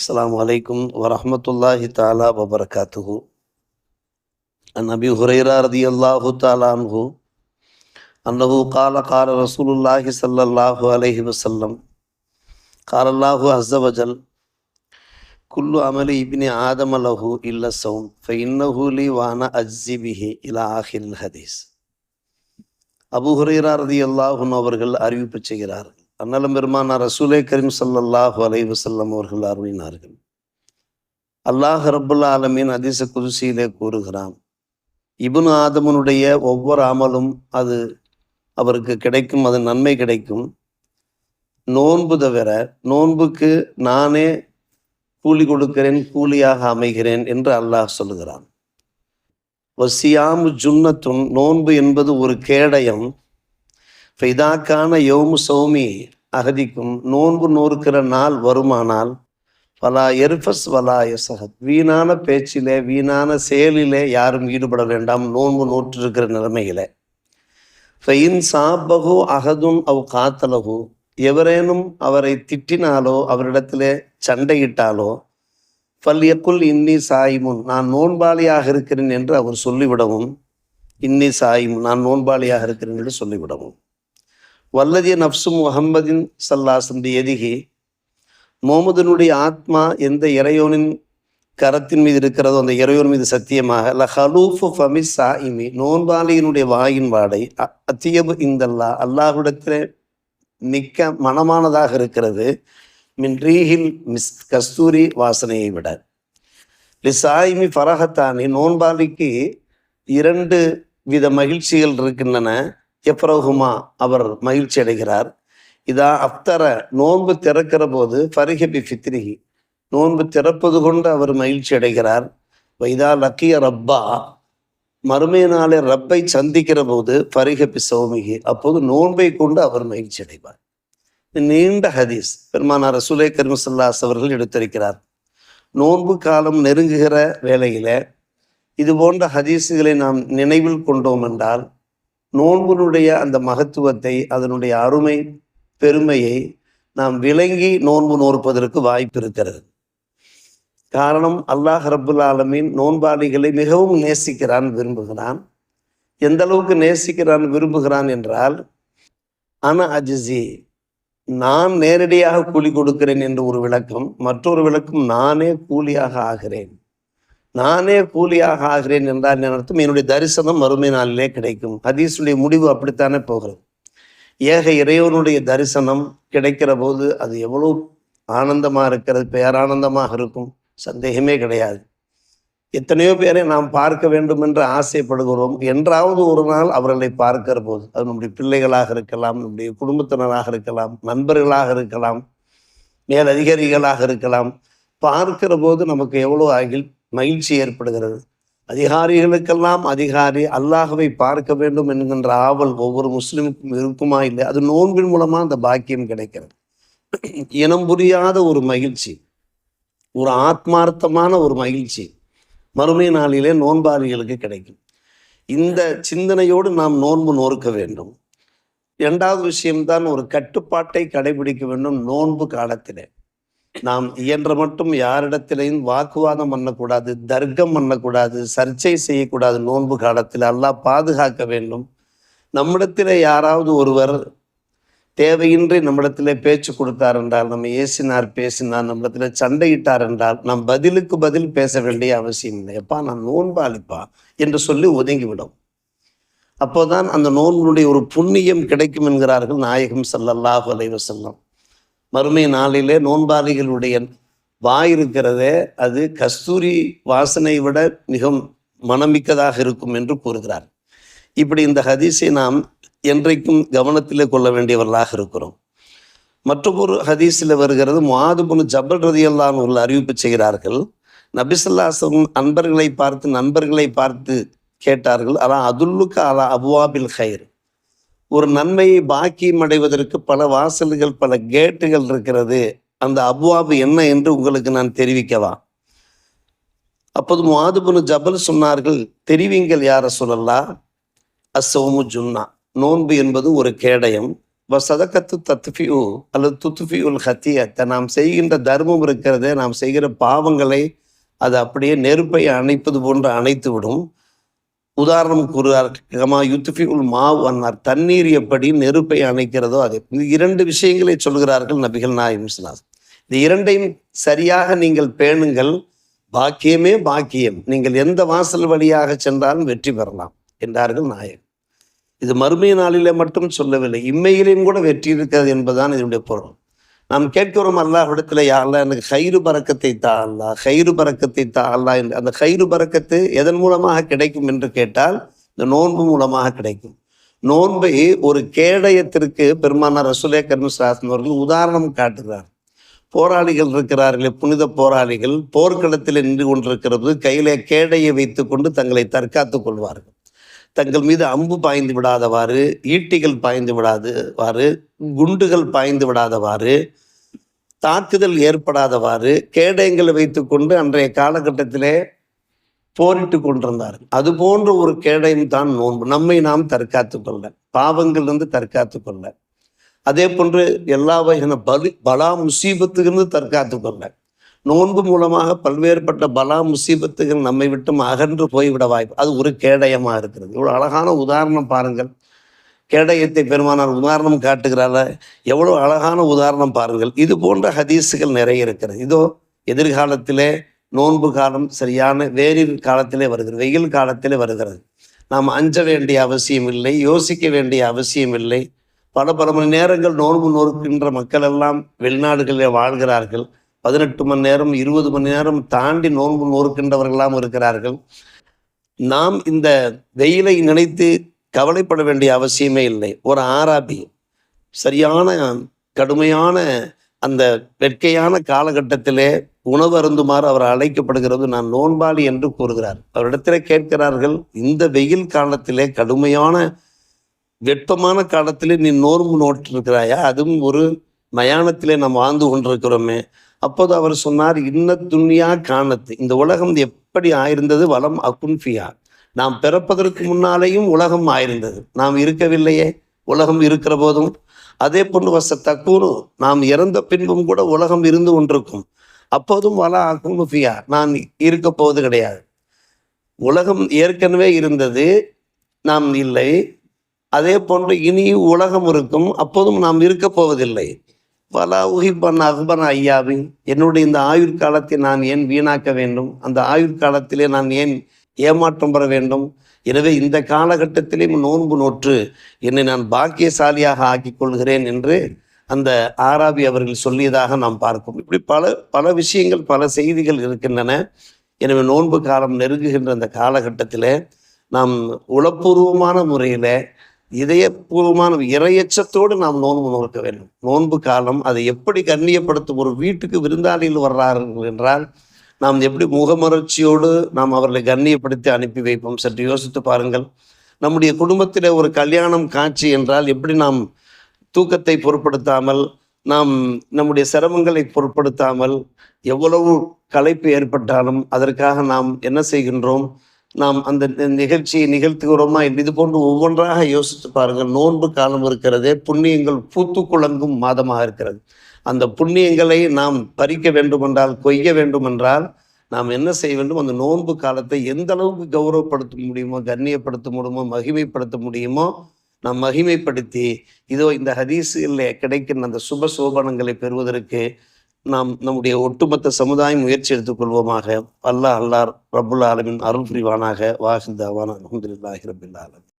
السلام عليكم ورحمة الله تعالى وبركاته عن أبي هريرة رضي الله تعالى عنه أنه قال قال رسول الله صلى الله عليه وسلم قال الله عز وجل كل عمل ابن آدم له إلا الصوم فإنه لي وأنا أجزي به إلى آخر الحديث அபு ஹுரைரா ரதி அல்லாஹுன் அவர்கள் அறிவிப்பு செய்கிறார்கள் அண்ணலம் பெருமானார் ரசூலே கரீம் சல்லாஹு அலைவு செல்லம் அவர்கள் அருளினார்கள். அல்லாஹ் ரபுல்லா ஆலமீன் அதிச குதிசியிலே கூறுகிறான் இபுன் ஆதமனுடைய ஒவ்வொரு அமலும் அது அவருக்கு கிடைக்கும் அது நன்மை கிடைக்கும். நோன்பு தவிர நோன்புக்கு நானே கூலி கொடுக்கிறேன் கூலியாக அமைகிறேன் என்று அல்லாஹ் சொல்லுகிறான். வசியாமு ஜுன்னத்துன் நோன்பு என்பது ஒரு கேடயம் ஃபைதாக்கான யோமு சௌமி அகதிக்கும் நோன்பு நோறுக்கிற நாள் வருமானால் வலா எர்ஃபஸ் வலா எசகத் வீணான பேச்சிலே வீணான செயலிலே யாரும் ஈடுபட வேண்டாம் நோன்பு நோற்றிருக்கிற நிலைமையில. ஃபெயின் சாபகு அகதும் அவ் காத்தலகு எவரேனும் அவரை திட்டினாலோ அவரிடத்திலே சண்டையிட்டாலோ பல்யக்குள் இன்னி சாயிமுன். நான் நோன்பாளியாக இருக்கிறேன் என்று அவர் சொல்லிவிடவும் இன்னி சாயிம் நான் நோன்பாளியாக இருக்கிறேன் என்று சொல்லிவிடவும். வல்லதிய நப்சு முகம்மதின் சல்லாசம் எதிகி முகமதனுடைய ஆத்மா எந்த இறையோனின் கரத்தின் மீது இருக்கிறதோ அந்த இறையோன் மீது சத்தியமாக ல ஹலூஃபு ஃபமி சாயிமி நோன்பாளியினுடைய வாயின் வாடை அத்தியபு இந்தல்லா அல்லாஹ்விடத்திலே மிக்க மனமானதாக இருக்கிறது. மின் ரீஹில் மிஸ் கஸ்தூரி வாசனையை விட. லிசாயிமி ஃபரஹத்தானி நோன்பாளிக்கு இரண்டு வித மகிழ்ச்சிகள் இருக்கின்றன. எப்ரோகுமா அவர் மகிழ்ச்சி அடைகிறார். இதா அப்தர நோன்பு திறக்கிற போது ஃபரிஹபி ஃபித்ரிஹி. நோன்பு திறப்பது கொண்டு அவர் மகிழ்ச்சி அடைகிறார். வைதா லக்கிய ரப்பா மறுமை நாளே ரப்பை சந்திக்கிற போது ஃபரிஹபி சௌமிகி அப்போது நோன்பை கொண்டு அவர் மகிழ்ச்சி அடைவார். நீண்ட ஹதீஸ் பெருமானார் சுலே கர்மசல்லாஸ் அவர்கள் எடுத்திருக்கிறார். நோன்பு காலம் நெருங்குகிற வேளையில இது போன்ற ஹதீஸுகளை நாம் நினைவில் கொண்டோம் என்றால் நோன்பினுடைய அந்த மகத்துவத்தை அதனுடைய அருமை பெருமையை நாம் விளங்கி நோன்பு நோற்பதற்கு வாய்ப்பு இருக்கிறது. காரணம் அல்லாஹ் ரபுல் ஆலமின் நோன்பாளிகளை மிகவும் நேசிக்கிறான் விரும்புகிறான். எந்த அளவுக்கு நேசிக்கிறான் விரும்புகிறான் என்றால் அன அஜிசி நான் நேரடியாக கூலி கொடுக்கிறேன் என்று ஒரு விளக்கம் மற்றொரு விளக்கம் நானே கூலியாக ஆகிறேன் நானே கூலியாக ஆகிறேன் என்றால் என்ன அர்த்தம்? என்னுடைய தரிசனம் மறுமை நாளிலே கிடைக்கும். ஹதீஸுடைய முடிவு அப்படித்தானே போகிறது. ஏக இறைவனுடைய தரிசனம் கிடைக்கிற போது அது எவ்வளவு ஆனந்தமாக இருக்கிறது? பேரானந்தமாக இருக்கும். சந்தேகமே கிடையாது. எத்தனையோ பேரை நாம் பார்க்க வேண்டும் என்று ஆசைப்படுகிறோம். என்றாவது ஒரு நாள் அவர்களை பார்க்கிற போது அது நம்முடைய பிள்ளைகளாக இருக்கலாம் நம்முடைய குடும்பத்தினராக இருக்கலாம் நண்பர்களாக இருக்கலாம் மேலதிகாரிகளாக இருக்கலாம் பார்க்கிற போது நமக்கு எவ்வளோ அகில் மகிழ்ச்சி ஏற்படுகிறது. அதிகாரிகளுக்கெல்லாம் அதிகாரி அல்லாஹவை பார்க்க வேண்டும் என்கின்ற ஆவல் ஒவ்வொரு முஸ்லிமுக்கும் இருக்குமா இல்லை அது நோன்பின் மூலமா அந்த பாக்கியம் கிடைக்கிறது. இனம் புரியாத ஒரு மகிழ்ச்சி. ஒரு ஆத்மார்த்தமான ஒரு மகிழ்ச்சி மறுமை நாளிலே நோன்பாளிகளுக்கு கிடைக்கும். இந்த சிந்தனையோடு நாம் நோன்பு நோர்க்க வேண்டும். இரண்டாவது விஷயம்தான் ஒரு கட்டுப்பாட்டை கடைபிடிக்க வேண்டும் நோன்பு காலத்திலே. நாம் இயன்ற மட்டும் யாரிடத்திலையும் வாக்குவாதம் பண்ணக்கூடாது தர்க்கம் பண்ணக்கூடாது சர்ச்சை செய்யக்கூடாது நோன்பு காலத்தில். அல்லாஹ் பாதுகாக்க வேண்டும். நம்மிடத்தில் யாராவது ஒருவர் தேவையின்றி நம்மிடத்தில் பேச்சு கொடுத்தார் என்றால் நம்ம ஏசினார் பேசினார் நம்மிடத்தில் சண்டையிட்டார் என்றால் நாம் பதிலுக்கு பதில் பேச வேண்டிய அவசியம் இல்லை. எப்பா நான் நோன்பாளிப்பா என்று சொல்லி ஒதுங்கிவிடும். அப்போதான் அந்த நோன்பினுடைய ஒரு புண்ணியம் கிடைக்கும் என்கிறார்கள் நாயகம் ஸல்லல்லாஹு அலைவசல்லம் மறுமை நாளிலே நோன்பாளிகளுடைய வாய் இருக்கிறதே அது கஸ்தூரி வாசனை விட மிகவும் மனமிக்கதாக இருக்கும் என்று கூறுகிறார். இப்படி இந்த ஹதீஸை நாம் என்றைக்கும் கவனத்தில் கொள்ள வேண்டியவர்களாக இருக்கிறோம். மற்றொரு ஹதீஸில் வருகிறது மாதுபுனு ஜபல் ரதியல்லான் உள்ள அறிவிப்பு செய்கிறார்கள் நபிசல்லாசம் அன்பர்களை பார்த்து நண்பர்களை பார்த்து கேட்டார்கள் அதான் அதுல்லுக்கு அலா அபுவாபில் ஹைர் ஒரு நன்மையை பாக்கியம் அடைவதற்கு பல வாசல்கள் பல கேட்டுகள் இருக்கிறது. அந்த அபுவாபு என்ன என்று உங்களுக்கு நான் தெரிவிக்கவா? அப்போது மாதுபுனு ஜபல் சொன்னார்கள் தெரிவிங்கள் யார சொல்லலா அசோமு ஜுன்னா. நோன்பு என்பது ஒரு கேடயம். சதக்கத்து தத்துஃபியூ அல்லது துத்துஃபியுல் ஹத்தியத்தை நாம் செய்கின்ற தர்மம் இருக்கிறதே நாம் செய்கிற பாவங்களை அது அப்படியே நெருப்பை அணைப்பது போன்று அணைத்து விடும் உதாரணம் கூறுகிறார் கமா யுத்துஃபி உல் மாவ் அன்னார் தண்ணீர் எப்படி நெருப்பை அணைக்கிறதோ அது. இந்த இரண்டு விஷயங்களை சொல்கிறார்கள் நபிகள் நாயம் இந்த இரண்டையும் சரியாக நீங்கள் பேணுங்கள். பாக்கியமே பாக்கியம். நீங்கள் எந்த வாசல் வழியாக சென்றாலும் வெற்றி பெறலாம் என்றார்கள் நாயகம். இது மறுமை நாளிலே மட்டும் சொல்லவில்லை இம்மையிலேயும் கூட வெற்றி இருக்கிறது என்பதுதான் இதனுடைய பொருள். நாம் கேட்கிறோம் அல்லாஹ்விடத்தில் யாரெல்லாம் எனக்கு கயிறு பறக்கத்தை தா அல்லா கயிறு பறக்கத்தை தா அல்லா என்று அந்த கயிறு பறக்கத்து எதன் மூலமாக கிடைக்கும் என்று கேட்டால் இந்த நோன்பு மூலமாக கிடைக்கும். நோன்பை ஒரு கேடயத்திற்கு பெருமானார் ரசுலே கர்மசாசன் அவர்கள் உதாரணம் காட்டுகிறார். போராளிகள் இருக்கிறார்களே புனித போராளிகள் போர்க்களத்தில் நின்று கொண்டிருக்கிறது கையிலே கேடையை வைத்துக்கொண்டு தங்களை தற்காத்துக் கொள்வார்கள். தங்கள் மீது அம்பு பாய்ந்து விடாதவாறு ஈட்டிகள் பாய்ந்து விடாதவாறு குண்டுகள் பாய்ந்து விடாதவாறு தாக்குதல் ஏற்படாதவாறு கேடயங்களை வைத்துக்கொண்டு அன்றைய காலகட்டத்திலே போரிட்டு கொண்டிருந்தார். அது போன்ற ஒரு கேடயம் தான் நோன்பு. நம்மை நாம் தற்காத்து கொள்ள பாவங்களிலிருந்து தற்காத்து கொள்ள அதே போன்று எல்லா வகையான பலி பலா முசீபத்துகளிருந்து தற்காத்து கொள்ள. நோன்பு மூலமாக பல்வேறுபட்ட பலா முசீபத்துகள் நம்மை விட்டும் அகன்று போய்விட வாய்ப்பு. அது ஒரு கேடயமாக இருக்கிறது. இவ்வளோ அழகான உதாரணம் பாருங்கள். கேடயத்தை பெருமானார் உதாரணம் காட்டுகிறார? எவ்வளோ அழகான உதாரணம் பாருங்கள். இது போன்ற ஹதீஸுகள் நிறைய இருக்கிறது. இதோ எதிர்காலத்திலே நோன்பு காலம் சரியான வேறில் காலத்திலே வருகிறது. வெயில் காலத்திலே வருகிறது. நாம் அஞ்ச வேண்டிய அவசியம் இல்லை யோசிக்க வேண்டிய அவசியம் இல்லை. பல பல மணி நேரங்கள் நோன்பு நோக்கின்ற மக்கள் எல்லாம் வெளிநாடுகளில் வாழ்கிறார்கள். பதினெட்டு மணி நேரம் இருபது மணி நேரம் தாண்டி நோன்பு நோறுக்கின்றவர்களாம் இருக்கிறார்கள். நாம் இந்த வெயிலை நினைத்து கவலைப்பட வேண்டிய அவசியமே இல்லை. ஒரு ஆராபி சரியான கடுமையான அந்த வெட்கையான காலகட்டத்திலே உணவு அருந்துமாறு அவர் அழைக்கப்படுகிறது. நான் நோன்பாளி என்று கூறுகிறார். அவரிடத்திலே கேட்கிறார்கள் இந்த வெயில் காலத்திலே கடுமையான வெப்பமான காலத்திலே நீ நோன்பு நோட்டிருக்கிறாயா அதுவும் ஒரு மயானத்திலே நாம் வாழ்ந்து கொண்டிருக்கிறோமே. அப்போது அவர் சொன்னார் இன்ன துன்யா காணத்து. இந்த உலகம் எப்படி ஆயிருந்தது? வளம் அகுன்ஃபியா நாம் பிறப்பதற்கு முன்னாலேயும் உலகம் ஆயிருந்தது. நாம் இருக்கவில்லையே உலகம் இருக்கிற போதும். அதே போன்று வச தக்கூறு நாம் இறந்த பின்பும் கூட உலகம் இருந்து கொண்டிருக்கும். அப்போதும் வள அகுன்ஃபியா நான் இருக்க போவது கிடையாது. உலகம் ஏற்கனவே இருந்தது நாம் இல்லை. அதே போன்று இனி உலகம் இருக்கும். அப்போதும் நாம் இருக்க போவதில்லை. பல உகிப்பன் அஹ்பன் ஐயாவி என்னுடைய இந்த ஆயுட்காலத்தை நான் ஏன் வீணாக்க வேண்டும்? அந்த ஆயுட்காலத்திலே நான் ஏன் ஏமாற்றம் பெற வேண்டும்? எனவே இந்த காலகட்டத்திலேயும் நோன்பு நோற்று என்னை நான் பாக்கியசாலியாக ஆக்கிக் கொள்கிறேன் என்று அந்த ஆராபி அவர்கள் சொல்லியதாக நாம் பார்ப்போம் இப்படி பல பல விஷயங்கள் பல செய்திகள் இருக்கின்றன. எனவே நோன்பு காலம் நெருங்குகின்ற அந்த காலகட்டத்தில் நாம் உளப்பூர்வமான முறையில் இதயபூர்வமான இறையச்சத்தோடு நாம் நோன்பு நோக்க வேண்டும். நோன்பு காலம் அதை எப்படி கண்ணியப்படுத்தும்? ஒரு வீட்டுக்கு விருந்தாளிகள் வர்றார்கள் என்றால் நாம் எப்படி முகமலர்ச்சியோடு நாம் அவர்களை கண்ணியப்படுத்தி அனுப்பி வைப்போம்? சற்று யோசித்து பாருங்கள். நம்முடைய குடும்பத்தில் ஒரு கல்யாணம் காட்சி என்றால் எப்படி நாம் தூக்கத்தை பொருட்படுத்தாமல் நாம் நம்முடைய சிரமங்களை பொருட்படுத்தாமல் எவ்வளவு களைப்பு ஏற்பட்டாலும் அதற்காக நாம் என்ன செய்கின்றோம்? நாம் அந்த நிகழ்ச்சியை நிகழ்த்துகிறோமா இது போன்று ஒவ்வொன்றாக யோசித்து பாருங்கள். நோன்பு காலம் இருக்கிறதே புண்ணியங்கள் பூத்து குழங்கும் மாதமாக இருக்கிறது. அந்த புண்ணியங்களை நாம் பறிக்க வேண்டுமென்றால் கொய்ய வேண்டுமென்றால் நாம் என்ன செய்ய வேண்டும்? அந்த நோன்பு காலத்தை எந்த அளவுக்கு கௌரவப்படுத்த முடியுமோ கண்ணியப்படுத்த முடியுமோ மகிமைப்படுத்த முடியுமோ நாம் மகிமைப்படுத்தி இதோ இந்த ஹதீஸில் கிடைக்கின்ற அந்த சுப சோபனங்களை பெறுவதற்கு நாம் நம்முடைய ஒட்டுமொத்த சமுதாயம் முயற்சி எடுத்துக்கொள்வோமாக அல்லாஹ் அல்லார் ரபுல் ஆலமின் அருள் புரிவானாக. வாஹிதாவான அலமதுல்லாஹி ரபில் ஆலமின்.